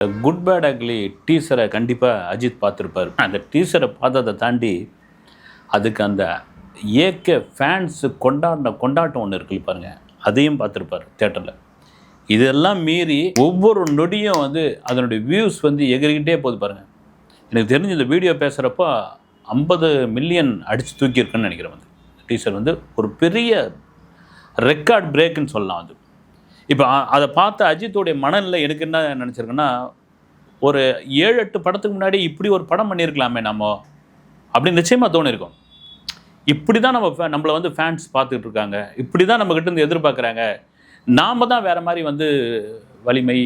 Good bad ugly டீசரை கண்டிப்பாக அஜித் பார்த்துருப்பார். அந்த டீசரை பார்த்ததை தாண்டி அதுக்கு அந்த ஏகே ஃபேன்ஸு கொண்டாடின கொண்டாட்டம் ஒன்று இருக்குது பாருங்க. அதையும் பார்த்துருப்பார் தேட்டரில் இதெல்லாம் மீறி ஒவ்வொரு நொடியும் வந்து அதனுடைய வியூஸ் வந்து எகிரிக்கிட்டே போகுது பாருங்கள் எனக்கு தெரிஞ்சு இந்த வீடியோ பேசுகிறப்போ ஐம்பது மில்லியன் அடித்து தூக்கியிருக்குன்னு நினைக்கிறேன் வந்து. டீசர் வந்து ஒரு பெரிய ரெக்கார்ட் பிரேக்குன்னு சொல்லலாம் அது. இப்போ அதை பார்த்த அஜித்தோடைய மனநிலை எனக்கு என்ன நினச்சிருக்குன்னா ஒரு ஏழு எட்டு படத்துக்கு முன்னாடி இப்படி ஒரு படம் பண்ணியிருக்கலாமே நம்ம அப்படி நிச்சயமாக தோணிருக்கோம் இப்படி தான் நம்ம நம்மளை வந்து ஃபேன்ஸ் பார்த்துட்டு இருக்காங்க. இப்படி தான் நம்மக்கிட்ட இருந்து எதிர்பார்க்குறாங்க. நாம் தான் வேறு மாதிரி வந்து வலிமை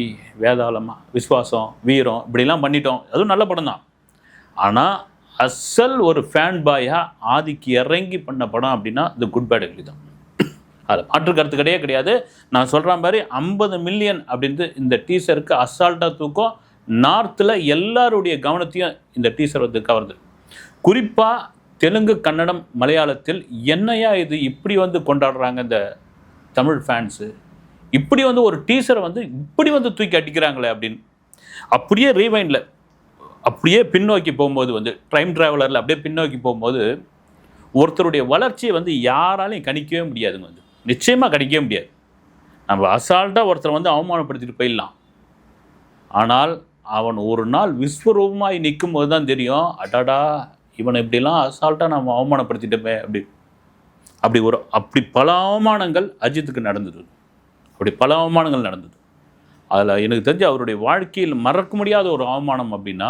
வேதாளமாக விஸ்வாசம் வீரம் இப்படிலாம் பண்ணிட்டோம். அதுவும் நல்ல படம் தான். ஆனால் அசல் ஒரு ஃபேன் பாயாக ஆதிக்கு இறங்கி பண்ண படம் அப்படின்னா இந்த குட் பேட் அக்லி தான். அது மாற்று கருத்து கிடையாது கிடையாது. நான் சொல்கிற மாதிரி ஐம்பது மில்லியன் அப்படின்ட்டு இந்த டீசருக்கு அசால்ட்டாக தூக்கம். நார்த்தில் எல்லாருடைய கவனத்தையும் இந்த டீசர் வந்து கவருது குறிப்பாக தெலுங்கு கன்னடம் மலையாளத்தில் என்னையா இது இப்படி வந்து கொண்டாடுறாங்க இந்த தமிழ் ஃபேன்ஸு இப்படி வந்து ஒரு டீசரை வந்து இப்படி வந்து தூக்கி அடிக்கிறாங்களே அப்படின்னு. அப்படியே ரீவைண்டில் அப்படியே பின்னோக்கி போகும்போது வந்து டைம் ட்ராவலரில் அப்படியே பின்னோக்கி போகும்போது ஒருத்தருடைய வளர்ச்சியை வந்து யாராலையும் கணிக்கவே முடியாதுங்க வந்து. நிச்சயமாக கிடைக்கவே முடியாது. நம்ம அசால்ட்டாக ஒருத்தரை வந்து அவமானப்படுத்திட்டு போயிடலாம். ஆனால் அவன் ஒரு நாள் விஸ்வரூபமாய் நிற்கும் போது தான் தெரியும் அடாடா இவனை இப்படிலாம் அசால்ட்டாக நம்ம அவமானப்படுத்திட்டோமே அப்படி. அப்படி ஒரு அப்படி பல அவமானங்கள் அஜித்துக்கு நடந்தது. அப்படி பல அவமானங்கள் நடந்தது. அதில் எனக்கு தெரிஞ்சு அவருடைய வாழ்க்கையில் மறக்க முடியாத ஒரு அவமானம் அப்படின்னா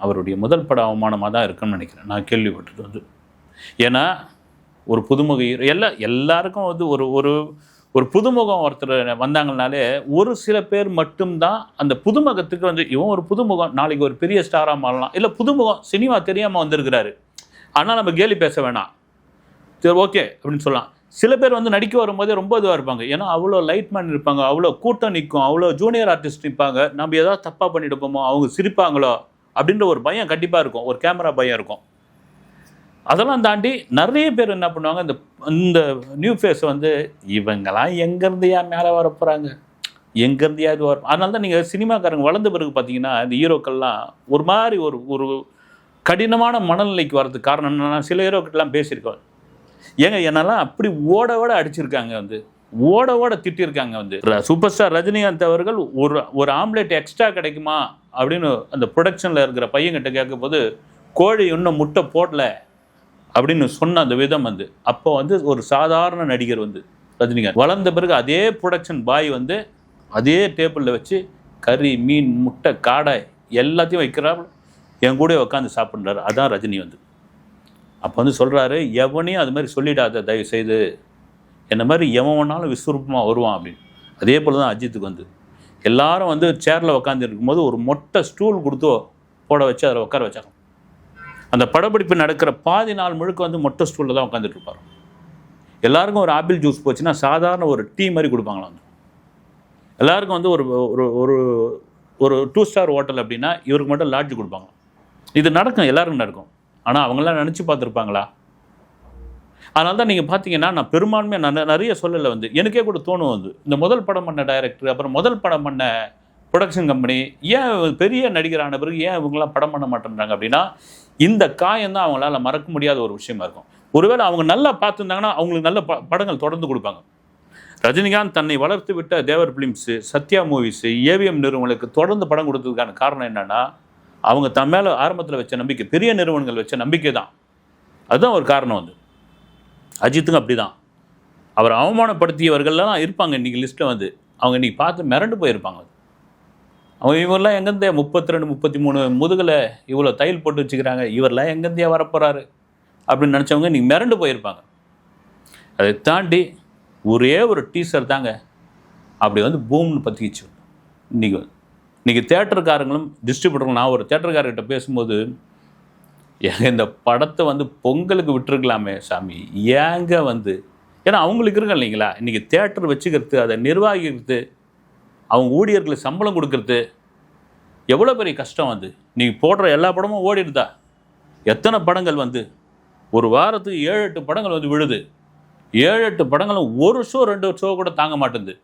அவருடைய முதல் பட அவமானமாக தான் இருக்குன்னு நினைக்கிறேன். நான் கேள்விப்பட்டது வந்து. ஏன்னா ஒரு புதுமுக hero- எல்லா எல்லாருக்கும் வந்து ஒரு ஒரு ஒரு புதுமுகம் ஒருத்தர் வந்தாங்கனாலே ஒரு சில பேர் மட்டும்தான் அந்த புதுமுகத்துக்கு வந்து இவன் ஒரு புதுமுகம் நாளைக்கு ஒரு பெரிய ஸ்டாராக மாறலாம். இல்லை புதுமுகம் சினிமா தெரியாமல் வந்திருக்கிறாரு. ஆனால் நம்ம கேலி பேச வேணாம். சரி ஓகே அப்படின்னு சொல்லலாம். சில பேர் வந்து நடிக்க வரும்போதே ரொம்ப இதுவாக இருப்பாங்க. ஏன்னா அவ்வளோ லைட் மேன் இருப்பாங்க அவ்வளோ கூட்டம் நிற்கும் அவ்வளோ ஜூனியர் ஆர்டிஸ்ட் நிற்பாங்க. நம்ம ஏதாவது தப்பாக பண்ணிட்டு போமோ அவங்க சிரிப்பாங்களோ அப்படின்ற ஒரு பயம் கண்டிப்பாக இருக்கும். ஒரு கேமரா பயம் இருக்கும். அதெல்லாம் தாண்டி நிறைய பேர் என்ன பண்ணுவாங்க இந்த இந்த நியூ ஃபேஸ் வந்து இவங்கெல்லாம் எங்கேருந்து ஏன் மேலே வர போகிறாங்க எங்கேருந்து இது வர அதனால தான் நீங்கள் சினிமாக்காரங்க வளர்ந்த பிறகு பார்த்தீங்கன்னா இந்த ஹீரோக்கள்லாம் ஒரு மாதிரி ஒரு ஒரு கடினமான மனநிலைக்கு வர்றதுக்கு காரணம் என்னென்னா சில ஹீரோக்கிட்டலாம் பேசியிருக்கோம் ஏங்க என்னெல்லாம் அப்படி ஓட ஓட அடிச்சிருக்காங்க வந்து. ஓட ஓட திட்டிருக்காங்க வந்து. சூப்பர் ஸ்டார் ரஜினிகாந்த் அவர்கள் ஒரு ஒரு ஆம்லேட் எக்ஸ்ட்ரா கிடைக்குமா அப்படின்னு அந்த ப்ரொடக்ஷனில் இருக்கிற பையன்கிட்ட கேட்கும்போது கோழி இன்னும் முட்டை போடல அப்படின்னு சொன்ன அந்த விதம் வந்து. அப்போ வந்து ஒரு சாதாரண நடிகர் வந்து ரஜினிகாந்த். வளர்ந்த பிறகு அதே ப்ரொடக்ஷன் பாய் வந்து அதே டேபிளில் வச்சு கறி மீன் முட்டை காடை எல்லாத்தையும் வைக்கிறாப்புல என் கூட உட்காந்து சாப்பிட்றாரு. அதான் ரஜினி வந்து. அப்போ வந்து சொல்கிறாரு எவனையும் அது மாதிரி சொல்லிடாத. தயவு செய்து என்ன மாதிரி எவன் விஸ்வரூபமாக வருவான் அப்படின்னு. அதே போல் தான் அஜித்துக்கு வந்து. எல்லாரும் வந்து சேரில் உட்காந்து இருக்கும்போது ஒரு மொட்டை ஸ்டூல் கொடுத்து போட வச்சு அதில் உட்கார வச்சாங்க. அந்த படப்பிடிப்பு நடக்கிற பாதி நாள் முழுக்க வந்து மொட்டை ஸ்டூலில் தான் உட்காந்துட்டு இருப்பார் எல்லாருக்கும் ஒரு ஆப்பிள் ஜூஸ் போச்சுன்னா சாதாரண ஒரு டீ மாதிரி கொடுப்பாங்களா வந்து எல்லாருக்கும் வந்து ஒரு ஒரு ஒரு ஒரு டூ ஸ்டார் ஹோட்டல் அப்படின்னா இவருக்கு மட்டும் லாட்ஜ் கொடுப்பாங்க இது நடக்கும் எல்லாருக்கும் நடக்கும். ஆனால் அவங்களாம் நினச்சி பார்த்துருப்பாங்களா? அதனால தான் நீங்கள் பார்த்தீங்கன்னா நான் பெரும்பான்மையாக நான் நிறைய சொல்லலை வந்து. எனக்கே கூட தோணும் வந்து. இந்த முதல் படம் பண்ண டைரக்டர் அப்புறம் முதல் படம் பண்ண ப்ரொடக்ஷன் கம்பெனி ஏன் பெரிய நடிகரான பிறகு ஏன் இவங்கெல்லாம் படம் பண்ண மாட்டேன்றாங்க அப்படின்னா இந்த காயம் தான் அவங்களால மறக்க முடியாத ஒரு விஷயமா இருக்கும். ஒருவேளை அவங்க நல்லா பார்த்துருந்தாங்கன்னா அவங்களுக்கு நல்ல ப படங்கள் தொடர்ந்து கொடுப்பாங்க. ரஜினிகாந்த் தன்னை வளர்த்து விட்ட Devar films Sathya movies AVM நிறுவனங்களுக்கு தொடர்ந்து படம் கொடுத்ததுக்கான காரணம் என்னன்னா அவங்க தன் மேலே ஆரம்பத்தில் வச்ச நம்பிக்கை பெரிய நிறுவனங்கள் வச்ச நம்பிக்கை தான். அதுதான் ஒரு காரணம் வந்து அஜித்துக்கும் அப்படி தான் அவர் அவமானப்படுத்தியவர்கள்லாம் இருப்பாங்க இன்றைக்கி லிஸ்ட்டில் வந்து. அவங்க இன்றைக்கி பார்த்து மிரண்டு போயிருப்பாங்க அவன் இவரெல்லாம் எங்கேருந்தே முப்பத்தி ரெண்டு முப்பத்தி மூணு முதுகில் இவ்வளோ தையல் போட்டு வச்சுக்கிறாங்க. இவரெல்லாம் எங்கேருந்தே வரப்போகிறாரு அப்படின்னு நினச்சவங்க நீங்கள் மிரண்டு போயிருப்பாங்க. அதை தாண்டி ஒரே ஒரு டீசர் தாங்க அப்படி வந்து பூம்னு பற்றிக்கிச்சு இன்றைக்கி இன்றைக்கி தேட்டருக்காரங்களும் டிஸ்ட்ரிபியூட்டரும் நான் ஒரு தேட்டருக்காரர்கிட்ட பேசும்போது ஏங்க இந்த படத்தை வந்து பொங்கலுக்கு விட்டுருக்கலாமே சாமி. ஏங்க வந்து? ஏன்னா அவங்களுக்கு இருக்க இல்லைங்களா? இன்றைக்கி தேட்டர் வச்சுக்கிறது அதை நிர்வாகிக்கிறது அவங்க ஊழியர்களுக்கு சம்பளம் கொடுக்கறது எவ்வளோ பெரிய கஷ்டம் வந்து நீங்கள் போடுற எல்லா படமும் ஓடிடுதா? எத்தனை படங்கள் வந்து? ஒரு வாரத்துக்கு ஏழு எட்டு படங்கள் வந்து விழுது. ஏழு எட்டு படங்களும் ஒரு ஷோ ரெண்டு ஷோ கூட தாங்க மாட்டேங்குது.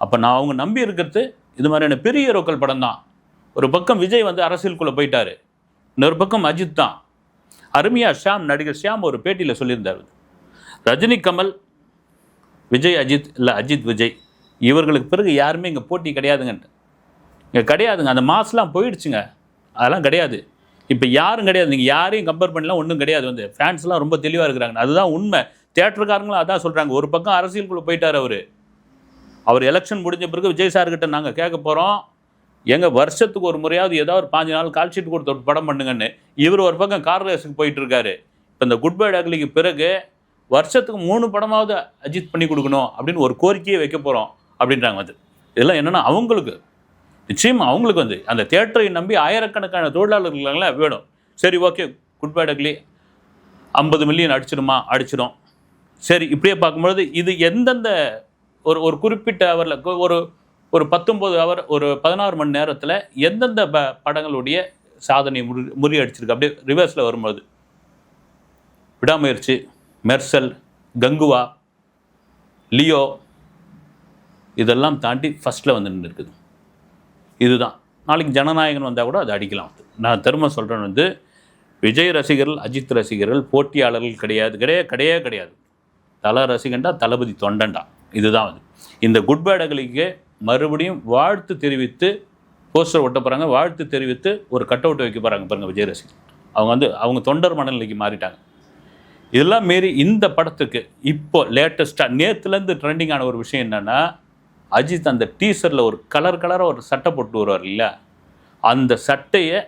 அப்போ நான் அவங்க நம்பி இருக்கிறது இது மாதிரியான பெரிய ஹீரோக்கள் படம் தான். ஒரு பக்கம் விஜய் வந்து அரசியலுக்குள்ளே போயிட்டாரு. இன்னொரு பக்கம் அஜித் தான். அருமையாக ஷியாம் நடிகர் ஷியாம் ஒரு பேட்டியில் சொல்லியிருந்தார். ரஜினி கமல் விஜய் அஜித் இல்லை அஜித் விஜய். இவர்களுக்கு பிறகு யாருமே இங்கே போட்டி கிடையாதுங்கன்ட்டு. இங்கே கிடையாதுங்க. அந்த மாஸ்லாம் போயிடுச்சுங்க. அதெல்லாம் கிடையாது. இப்போ யாரும் கிடையாது. நீங்கள் யாரையும் கம்பேர் பண்ணலாம் ஒன்றும் கிடையாது வந்து. ஃபேன்ஸ்லாம் ரொம்ப தெளிவாக இருக்கிறாங்க. அதுதான் உண்மை. தேட்டருக்காரங்களும் அதான் சொல்கிறாங்க ஒரு பக்கம் அரசியலுக்குள்ளே போயிட்டார் அவர். அவர் எலெக்ஷன் முடிஞ்ச பிறகு விஜய் சார்கிட்ட நாங்கள் கேட்க போகிறோம் எங்கள் வருஷத்துக்கு ஒரு முறையாவது ஏதாவது ஒரு பாஞ்சு நாள் கால் ஷீட் கொடுத்து ஒரு படம் பண்ணுங்கன்னு இவர் ஒரு பக்கம் கார் ரேஸுக்கு போயிட்டுருக்காரு இப்போ இந்த குட் பை பிறகு வருஷத்துக்கு மூணு படமாவது அஜித் பண்ணி கொடுக்கணும் அப்படின்னு ஒரு கோரிக்கையை வைக்க போகிறோம் அப்படின்றாங்க வந்து. இதெல்லாம் என்னென்னா அவங்களுக்கு நிச்சயமாக அவங்களுக்கு வந்து அந்த தேட்டரை நம்பி ஆயிரக்கணக்கான தொழிலாளர்கள்லாம் வேணும். சரி ஓகே குட் பை டக்லி ஐம்பது மில்லியன் அடிச்சிடுமா? அடிச்சிடும். சரி இப்படியே பார்க்கும்பொழுது இது எந்தெந்த ஒரு ஒரு குறிப்பிட்ட அவரில் ஒரு ஒரு பத்தொம்போது அவர் ஒரு பதினாறு மணி நேரத்தில் எந்தெந்த ப படங்களுடைய சாதனை முறி முறியடிச்சிருக்கு? அப்படியே ரிவர்ஸில் வரும்போது விடாமுயற்சி மெர்சல் கங்குவா லியோ இதெல்லாம் தாண்டி ஃபஸ்ட்டில் வந்து நின்று இருக்குது இதுதான். நாளைக்கு ஜனநாயகன் வந்தால் கூட அது அடிக்கலாம். நான் திரும்ப சொல்கிறேன் வந்து விஜய் ரசிகர்கள் அஜித் ரசிகர்கள் போட்டியாளர்கள் கிடையாது. கிடையாது கிடையவே கிடையாது. தல ரசிகண்டா தளபதி தொண்டன்டா. இதுதான் வந்து இந்த குட் பேடகளுக்கு மறுபடியும் வாழ்த்து தெரிவித்து போஸ்டர் ஒட்ட போகிறாங்க வாழ்த்து தெரிவித்து ஒரு கட் அவுட் வைக்க போகிறாங்க பாருங்கள் விஜய் ரசிகர் அவங்க வந்து அவங்க தொண்டர் மனநிலைக்கு மாறிட்டாங்க. இதெல்லாம் மீறி இந்த படத்துக்கு இப்போ லேட்டஸ்ட்டாக நேற்றுலேருந்து ட்ரெண்டிங் ஆன ஒரு விஷயம் என்னென்னா அஜித் அந்த டீசரில் ஒரு கலர் கலராக ஒரு சட்டை போட்டு வருவார் இல்லையா அந்த சட்டையை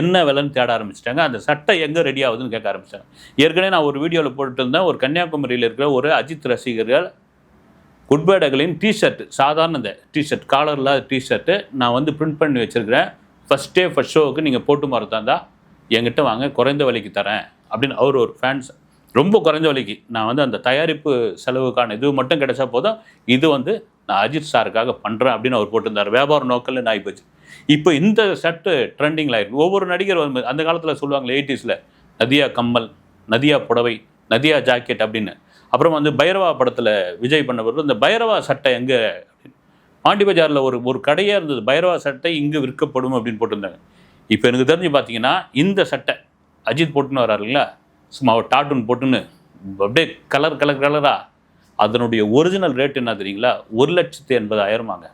என்ன விலைன்னு தேட ஆரம்பிச்சிட்டாங்க. அந்த சட்டை எங்கே ரெடி ஆகுதுன்னு கேட்க ஆரம்பிச்சாங்க ஏற்கனவே நான் ஒரு வீடியோவில் போட்டுட்டு இருந்தேன் ஒரு கன்னியாகுமரியில் இருக்கிற ஒரு அஜித் ரசிகர்கள் குட்பேடகளின் டிஷர்ட் சாதாரண இந்த டிஷர்ட் காலர் இல்லாத டிஷர்ட்டு நான் வந்து பிரிண்ட் பண்ணி வச்சுருக்கிறேன். ஃபஸ்ட் டே ஃபஸ்ட் ஷோவுக்கு நீங்கள் போட்டு மறந்தாந்தா என்கிட்ட வாங்க குறைந்த விலைக்கு தரேன் அப்படின்னு அவர் ஒரு ஃபேன்ஸ் ரொம்ப குறைஞ்ச விலைக்கு. நான் வந்து அந்த தயாரிப்பு செலவுக்கான இது மட்டும் கிடைச்சா போதும். இது வந்து நான் அஜித் சாருக்காக பண்ணுறேன் அப்படின்னு அவர் போட்டிருந்தார். வியாபார நோக்கில் நான் போச்சு. இப்போ இந்த ஷர்ட்டு ட்ரெண்டிங்கில் ஆயிருக்கு ஒவ்வொரு நடிகர் வந்து அந்த காலத்தில் சொல்லுவாங்களே எயிட்டிஸில் நதியா கம்மல் நதியா புடவை நதியா ஜாக்கெட் அப்படின்னு. அப்புறம் வந்து பைரவா படத்தில் விஜய் பண்ண பிறகு இந்த பைரவா சட்டை எங்கே பாண்டி பஜாரில் ஒரு ஒரு கடையாக இருந்தது. பைரவா சட்டை இங்கே விற்கப்படும் அப்படின்னு போட்டிருந்தாங்க. இப்போ எனக்கு தெரிஞ்சு பார்த்தீங்கன்னா இந்த சட்டை அஜித் போட்டுன்னு வர்றாரு இல்லைங்களா சும்மா ஒரு டாட்டுன்னு போட்டுன்னு அப்படியே கலர் கலர் கலராக அதனுடைய ஒரிஜினல் ரேட் என்ன தெரியுங்களா? ஒரு லட்சத்து எண்பதாயிரமாங்க.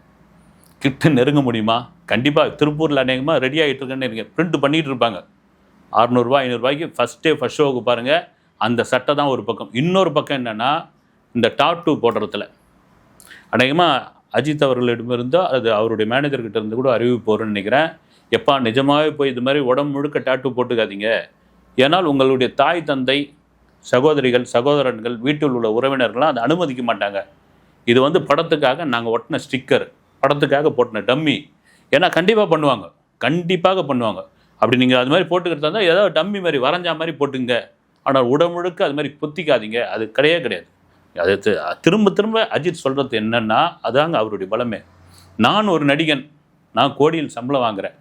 கிட்ட நெருங்க முடியுமா? கண்டிப்பாக திருப்பூரில் அநேகமாக ரெடி ஆகிட்டு இருக்கேன்னு நீங்கள் பிரிண்ட் பண்ணிகிட்டு இருப்பாங்க. அறநூறுபா ஐநூறுரூவாய்க்கு ஃபஸ்ட் டே ஃபஸ்ட் ஷோவுக்கு பாருங்கள் அந்த சட்டை தான் ஒரு பக்கம். இன்னொரு பக்கம் என்னென்னா இந்த டாட்டூ போடுறதுல. அநேகமாக அஜித் அவர்களிடமிருந்தோ அது அவருடைய மேனேஜர்கிட்ட இருந்து கூட அறிவிப்பு வரும்னு நினைக்கிறேன். எப்பா நிஜமாகவே போய் இது மாதிரி உடம்பு முழுக்க டாட்டூ போட்டுக்காதீங்க. ஏன்னால் உங்களுடைய தாய் தந்தை சகோதரிகள் சகோதரன்கள் வீட்டில் உள்ள உறவினர்கள்லாம் அதை அனுமதிக்க மாட்டாங்க. இது வந்து படத்துக்காக நாங்கள் ஒட்டின ஸ்டிக்கர் படத்துக்காக போட்டின டம்மி ஏன்னா கண்டிப்பாக பண்ணுவாங்க. கண்டிப்பாக பண்ணுவாங்க. அப்படி நீங்கள் அது மாதிரி போட்டுக்கிட்டு இருந்தால் ஏதாவது டம்மி மாதிரி வரைஞ்சா மாதிரி போட்டுங்க ஆனால் உடம்புழுக்க அது மாதிரி குத்திக்காதீங்க. அது கிடையவே கிடையாது. அது திரும்ப திரும்ப அஜித் சொல்கிறது என்னன்னா அதாங்க அவருடைய பலமே. நான் ஒரு நடிகன். நான் கோடியில் சம்பளம் வாங்குறேன்.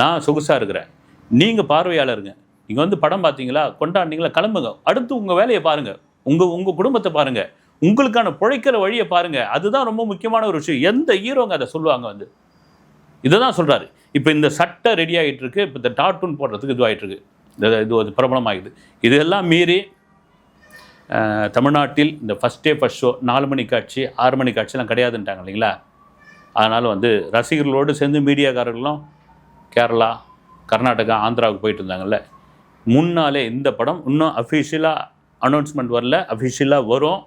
நான் சொகுசாக இருக்கிறேன். நீங்கள் பார்வையாளருங்க. நீங்கள் வந்து படம் பார்த்தீங்களா? கொண்டாடினீங்களா? கிளம்புங்க. அடுத்து உங்கள் வேலையை பாருங்கள் உங்கள் உங்கள் குடும்பத்தை பாருங்கள் உங்களுக்கான பிழைக்கிற வழியை பாருங்கள் அதுதான் ரொம்ப முக்கியமான ஒரு விஷயம். எந்த ஹீரோங்க அதை சொல்லுவாங்க வந்து? இதை தான் சொல்கிறாரு இப்போ இந்த சட்டை ரெடி ஆகிட்டு இருக்கு இப்போ இந்த டார்ட்டூன் போடுறதுக்கு இதுவாகிட்டு இருக்கு இது இது ஒரு பிரபலமாகுது. இதெல்லாம் மீறி தமிழ்நாட்டில் இந்த ஃபஸ்ட் டே ஃபஸ்ட் ஷோ நாலு மணி காட்சி ஆறு மணி காட்சிலாம் கிடையாதுன்ட்டாங்க இல்லைங்களா? அதனால் வந்து ரசிகர்களோடு சேர்ந்து மீடியாக்காரர்களும் கேரளா கர்நாடகா ஆந்திராவுக்கு போயிட்டு இருந்தாங்கல்ல? முன்னாலே இந்த படம் இன்னும் அஃபிஷியலாக அனௌன்ஸ்மெண்ட் வரல. அஃபிஷியலாக வரும்.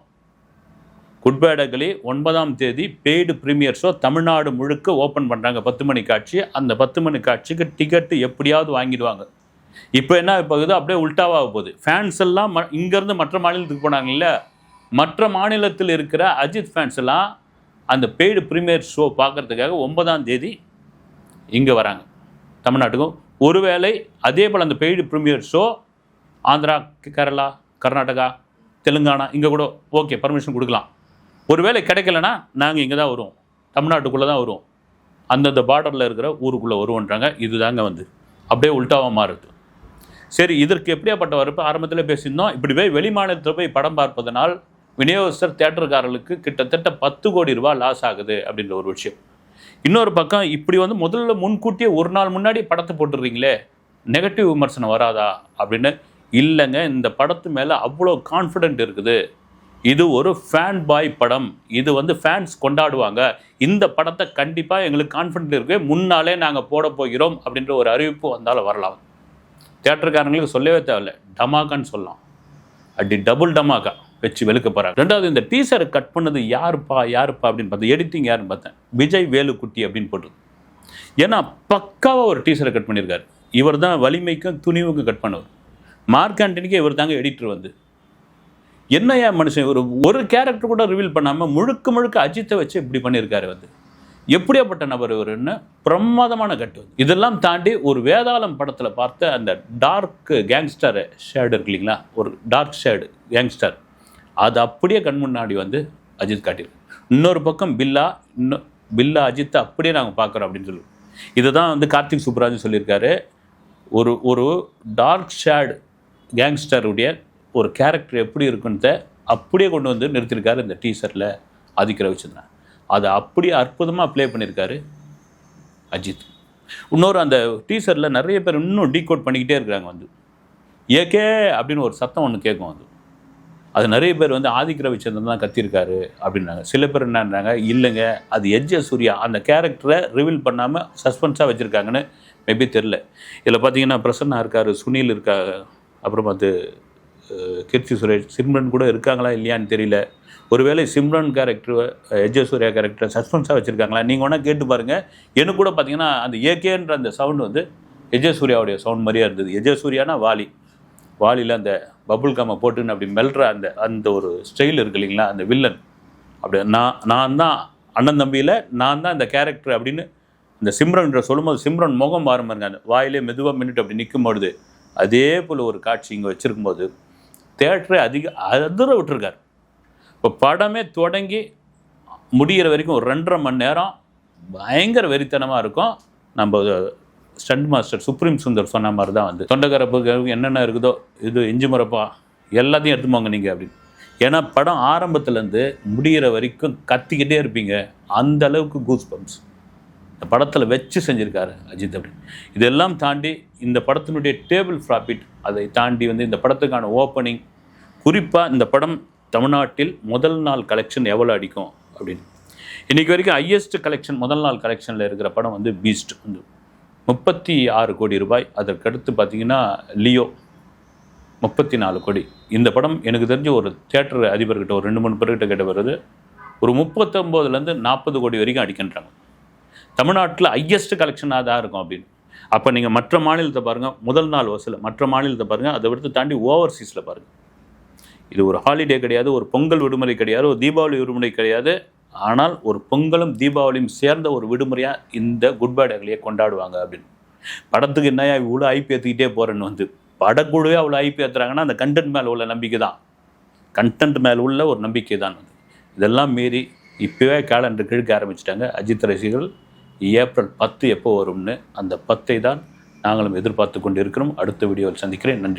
குட்பேடகளி ஒன்பதாம் தேதி பெய்டு ப்ரீமியர் ஷோ தமிழ்நாடு முழுக்க ஓப்பன் பண்ணுறாங்க பத்து மணி காட்சி. அந்த பத்து மணி காட்சிக்கு டிக்கெட்டு எப்படியாவது வாங்கிடுவாங்க. இப்போ என்ன போகுது? அப்படியே உல்டாவாக போகுது. ஃபேன்ஸ் எல்லாம் ம இங்கேருந்து மற்ற மாநிலத்துக்கு போனாங்கல்ல? மற்ற மாநிலத்தில் இருக்கிற அஜித் ஃபேன்ஸ் எல்லாம் அந்த பெய்டு ப்ரீமியர் ஷோ பார்க்கறதுக்காக ஒன்பதாம் தேதி இங்கே வராங்க. தமிழ்நாட்டுக்கும் ஒருவேளை அதே போல் அந்த paid premier show Andhra Kerala Karnataka Telangana இங்கே கூட ஓகே பர்மிஷன் கொடுக்கலாம். ஒருவேளை கிடைக்கலனா நாங்கள் இங்கே தான் வருவோம். தமிழ்நாட்டுக்குள்ளே தான் வருவோம். அந்தந்த பார்டரில் இருக்கிற ஊருக்குள்ளே வருவோன்றாங்க. இதுதாங்க வந்து. அப்படியே உல்டாவாக மாறுது. சரி இதற்கு எப்படியாப்பட்ட வரப்பு? ஆரம்பத்தில் பேசியிருந்தோம். இப்படி போய் வெளி மாநிலத்தில் போய் படம் பார்ப்பதனால் விநியோகஸ்தர் தேட்டருக்காரர்களுக்கு கிட்டத்தட்ட பத்து கோடி ரூபாய் லாஸ் ஆகுது அப்படின்ற ஒரு விஷயம். இன்னொரு பக்கம் இப்படி வந்து முதல்ல முன்கூட்டியே ஒரு நாள் முன்னாடி படத்தை போட்டுடுறீங்களே? நெகட்டிவ் விமர்சனம் வராதா? அப்படின்னு இல்லைங்க இந்த படத்து மேலே அவ்வளோ கான்ஃபிடென்ட் இருக்குது. இது ஒரு ஃபேன் பாய் படம். இது வந்து ஃபேன்ஸ் கொண்டாடுவாங்க. இந்த படத்தை கண்டிப்பாக எங்களுக்கு கான்ஃபிடென்ட் இருக்கு. முன்னாலே நாங்கள் போட போகிறோம் அப்படின்ற ஒரு அறிவிப்பு வந்தாலும் வரலாம். தேட்டருக்காரங்களுக்கு சொல்லவே தேவையில்ல. டமாக்கான்னு சொல்லலாம். அடி டபுள் டமாக்கா வச்சு வெளுக்க போகிறாங்க ரெண்டாவது இந்த டீசரை கட் பண்ணது யாருப்பா யாருப்பா அப்படின்னு பார்த்தேன். எடிட்டிங் யாருன்னு பார்த்தேன். விஜய் வேலுக்குட்டி அப்படின்னு போட்டு ஏன்னா பக்காவாக ஒரு டீசரை கட் பண்ணியிருக்காரு. இவர் தான் வலிமைக்கும் துணிவுக்கும் கட் பண்ணவர். மார்க் ஆண்டனிக்கு இவர் தாங்க எடிட்டர் வந்து. என்னையா மனுஷன்? ஒரு ஒரு கேரக்டர் கூட ரிவீல் பண்ணாமல் முழுக்க முழுக்க அஜித்தை வச்சு இப்படி பண்ணியிருக்காரு வந்து. எப்படியாப்பட்ட நபர் இவருன்னு பிரமாதமான கட்டு வந்து. இதெல்லாம் தாண்டி ஒரு வேதாளம் படத்தில் பார்த்த அந்த டார்க் கேங்ஸ்டர் ஷேடு இருக்கு இல்லைங்களா? ஒரு டார்க் ஷேடு கேங்ஸ்டர் அது அப்படியே கண் முன்னாடி வந்து அஜித் காட்டியிருக்கு இன்னொரு பக்கம் பில்லா இன்னும் பில்லா அஜித்தை அப்படியே நாங்கள் பார்க்குறோம் அப்படின்னு சொல்லி. இதுதான் வந்து கார்த்திக் சுப்ராஜ் சொல்லியிருக்காரு. ஒரு ஒரு டார்க் ஷேடு கேங்ஸ்டருடைய ஒரு கேரக்டர் எப்படி இருக்குன்றத அப்படியே கொண்டு வந்து நிறுத்தியிருக்காரு இந்த டீசரில் ஆதிக்கிற வச்சுருந்தேன் அதை அப்படியே அற்புதமாக ப்ளே பண்ணியிருக்காரு அஜித். இன்னொரு அந்த டீசரில் நிறைய பேர் இன்னும் டீகோட் பண்ணிக்கிட்டே இருக்கிறாங்க வந்து. ஏகே அப்படின்னு ஒரு சத்தம் ஒன்று கேட்கும் அது அது நிறைய பேர் வந்து ஆதிக்க ரவிச்சந்திரன் தான் கத்தியிருக்காரு அப்படின்னாங்க. சில பேர் என்னன்றாங்க இல்லைங்க அது எஜ்ஜ சூர்யா அந்த கேரக்டரை ரிவீல் பண்ணாமல் சஸ்பென்ஸாக வச்சுருக்காங்கன்னு மேபி தெரில இதில் பார்த்தீங்கன்னா பிரசன்னா இருக்கார் சுனில் இருக்கா அப்புறம் பார்த்து கீர்த்தி சுரேஷ் சிம்ரன் கூட இருக்காங்களா இல்லையான்னு தெரியல. ஒருவேளை சிம்ரன் கேரக்டர் எஜ்ஜ சூர்யா கேரக்டர் சஸ்பென்ஸாக வச்சுருக்காங்களா? நீங்கள் வேணால் கேட்டு பாருங்கள் எனக்கு கூட பார்த்தீங்கன்னா அந்த ஏகேன்ற அந்த சவுண்ட் வந்து எஜ்ஜ சூர்யாவுடைய சவுண்ட் மாதிரியே இருந்தது. எஜ்ஜ சூர்யானா வாலி. வாலியில் அந்த பபுள் கம்மை போட்டுன்னு அப்படி மெல்ற அந்த அந்த ஒரு ஸ்டைல் இருக்கு இல்லைங்களா? அந்த வில்லன் அப்படி நான் நான் தான் அண்ணன் தம்பியில் நான் தான் இந்த கேரக்டர் அப்படின்னு இந்த சிம்ரன்ற சொல்லும்போது சிம்ரன் முகம் மாறும் பாருங்க. அந்த வாயிலே மெதுவாக மின்னுட்டு அப்படி நிற்கும் பொழுது அதே போல் ஒரு காட்சி இங்கே வச்சுருக்கும்போது தேட்டரை அதிக அதிர விட்டுருக்கார். இப்போ படமே தொடங்கி முடிகிற வரைக்கும் ஒரு ரெண்டரை மணி நேரம் பயங்கர வெறித்தனமாக இருக்கும். நம்ம ஸ்டண்ட் மாஸ்டர் சுப்ரீம் சுந்தர் சொன்ன மாதிரி தான் வந்து. தொண்டகரப்புக்கு என்னென்ன இருக்குதோ இது இஞ்சி மரப்பா எல்லாத்தையும் எடுத்துமாங்க நீங்கள் அப்படின்னு. ஏன்னா படம் ஆரம்பத்துலேருந்து முடிகிற வரைக்கும் கத்திக்கிட்டே இருப்பீங்க. அந்த அளவுக்கு கூஸ் பம்ப்ஸ் இந்த படத்தில் வச்சு செஞ்சுருக்காரு அஜித் அப்படி இதெல்லாம் தாண்டி இந்த படத்தினுடைய டேபிள் ப்ராஃபிட் அதை தாண்டி வந்து இந்த படத்துக்கான ஓப்பனிங் குறிப்பாக இந்த படம் தமிழ்நாட்டில் முதல் நாள் கலெக்ஷன் எவ்வளோ அடிக்கும் அப்படின்னு. இன்றைக்கி வரைக்கும் ஹையஸ்ட் கலெக்ஷன் முதல் நாள் கலெக்ஷனில் இருக்கிற படம் வந்து பீஸ்ட் வந்து. முப்பத்தி ஆறு கோடி ரூபாய். அதற்கடுத்து பார்த்தீங்கன்னா லியோ முப்பத்தி நாலு கோடி. இந்த படம் எனக்கு தெரிஞ்ச ஒரு தேட்டர் அதிபர்கிட்ட ஒரு ரெண்டு மூணு பேர்கிட்ட கேட்ட வருது. ஒரு முப்பத்தொம்போதுலேருந்து நாற்பது கோடி வரைக்கும் அடிக்கின்றாங்க. தமிழ்நாட்டில் ஹையஸ்ட் கலெக்ஷனாக தான் இருக்கும் அப்படின்னு. அப்போ நீங்கள் மற்ற மாநிலத்தை பாருங்கள் முதல் நாள் வசூல் மற்ற மாநிலத்தை பாருங்கள் அதை விடுத்து தாண்டி ஓவர்சீஸில் பாருங்கள் இது ஒரு ஹாலிடே கிடையாது ஒரு பொங்கல் விடுமுறை கிடையாது ஒரு தீபாவளி விடுமுறை கிடையாது. ஆனால் ஒரு பொங்கலும் தீபாவளியும் சேர்ந்த ஒரு விடுமுறையாக இந்த குட் பை டேகளையே கொண்டாடுவாங்க அப்படின்னு. படத்துக்கு என்னையா இவ்வளோ ஐபி ஏற்றிக்கிட்டே போகிறேன்னு வந்து படக்குழுவே அவ்வளோ ஐபி ஏற்றுறாங்கன்னா அந்த கண்டென்ட் மேலே உள்ள நம்பிக்கை தான். கண்டென்ட் மேலே உள்ள ஒரு நம்பிக்கை தான் வந்து இதெல்லாம் மீறி இப்போவே கேலண்டர் கிழக்க ஆரம்பிச்சிட்டாங்க. அஜித் ரசிகர்கள் ஏப்ரல் பத்து எப்போ வரும்னு அந்த பத்தை தான் நாங்களும் எதிர்பார்த்து கொண்டு இருக்கிறோம் அடுத்த வீடியோவில் சந்திக்கிறேன். நன்றி.